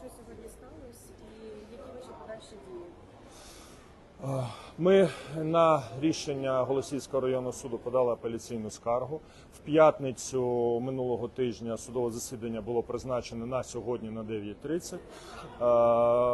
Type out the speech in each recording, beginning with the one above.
що сьогодні сталося, і які ваші подальші дії? Ми на рішення Голосівського районного суду подали апеляційну скаргу. В п'ятницю минулого тижня судове засідання було призначене на сьогодні на 9.30.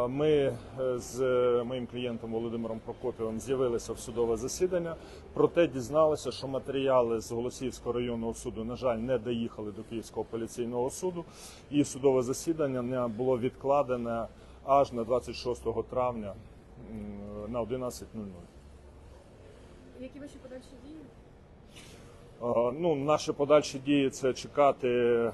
Е, Ми е, з моїм клієнтом Володимиром Прокопівим з'явилися в судове засідання. Проте дізналися, що матеріали з Голосівського районного суду, на жаль, не доїхали до Київського апеляційного суду, і судове засідання не було відкладене аж на 26 травня на 11.00. Які ваші подальші дії? Ну, наші подальші дії це чекати е,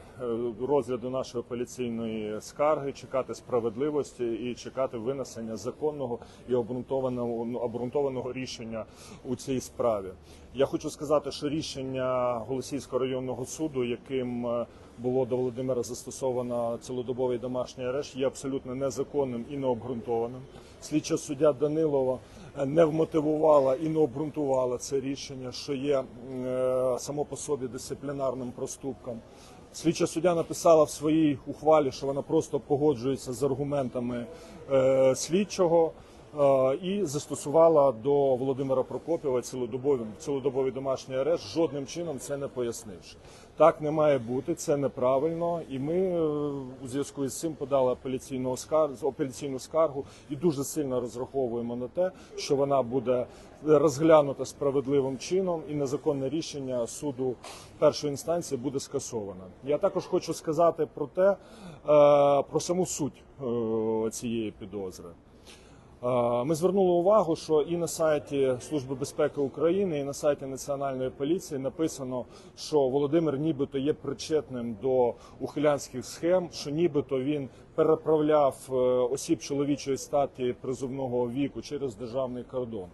розгляду нашої апеляційної скарги, чекати справедливості і чекати винесення законного і обґрунтованого ну, обґрунтованого рішення у цій справі. Я хочу сказати, що рішення Голосівського районного суду, яким е, було до Володимира застосовано цілодобовий домашній арешт, є абсолютно незаконним і необґрунтованим. Слідча суддя Данилова е, не вмотивувала і не обґрунтувала це рішення, що є е, само по собі дисциплінарним проступком. Слідча суддя написала в своїй ухвалі, що вона просто погоджується з аргументами е, слідчого і застосувала до Володимира Прокопєва цілодобовий, цілодобовий домашній арешт, жодним чином це не пояснивши. Так не має бути, це неправильно. І ми е, у зв'язку із цим подали апеляційну скаргу, апеляційну скаргу і дуже сильно розраховуємо на те, що вона буде розглянута справедливим чином, і незаконне рішення суду першої інстанції буде скасоване. Я також хочу сказати про те, е, про саму суть е, цієї підозри. Ми звернули увагу, що і на сайті Служби безпеки України, і на сайті Національної поліції написано, що Володимир нібито є причетним до ухилянських схем, що нібито він переправляв е, осіб чоловічої статі призовного віку через державний кордон.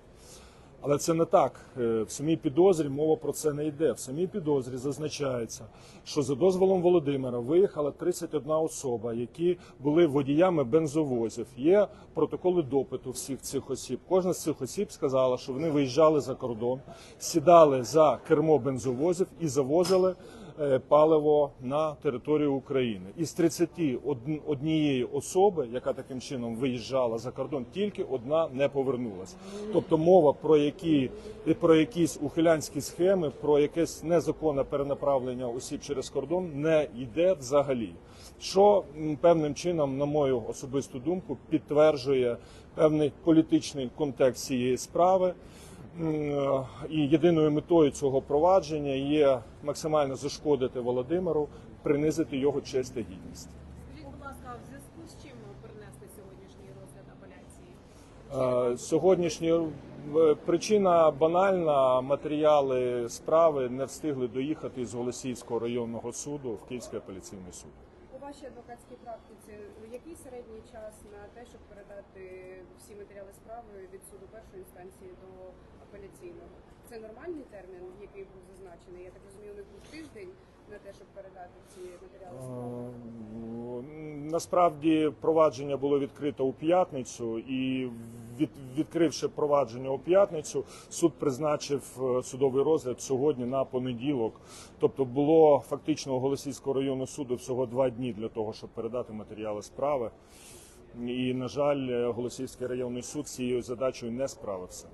Але це не так. Е, В самій підозрі мова про це не йде. В самій підозрі зазначається, що за дозволом Володимира виїхала 31 особа, які були водіями бензовозів. Є протоколи допиту всіх цих осіб. Кожна з цих осіб сказала, що вони виїжджали за кордон, сідали за кермо бензовозів і завозили паливо на територію України. Із 31 особи, яка таким чином виїжджала за кордон, тільки одна не повернулася. Тобто мова про які про якісь ухилянські схеми, про якесь незаконне перенаправлення осіб через кордон не йде взагалі. Що певним чином, на мою особисту думку, підтверджує певний політичний контекст цієї справи. М, І єдиною метою цього провадження є максимально зашкодити Володимиру, принизити його честь та гідність. Скажіть, будь ласка, в зв'язку з чим перенесли сьогоднішній розгляд апеляції? Е, Сьогоднішні е, причина банальна. Матеріали справи не встигли доїхати з Голосіївського районного суду в Київський апеляційний суд. Вашій адвокатській практиці який середній час на те, щоб передати всі матеріали справи від суду першої інстанції до апеляційного? Це нормальний термін, який був зазначений? Я так розумію, не був тиждень на те, щоб передати ці матеріали справи. Насправді провадження було відкрито у п'ятницю, і від, відкривши провадження у п'ятницю, суд призначив е, судовий розгляд сьогодні на понеділок. Тобто було фактично у Голосівського районного суду всього два дні для того, щоб передати матеріали справи. І, на жаль, Голосівський районний суд цією задачею не справився.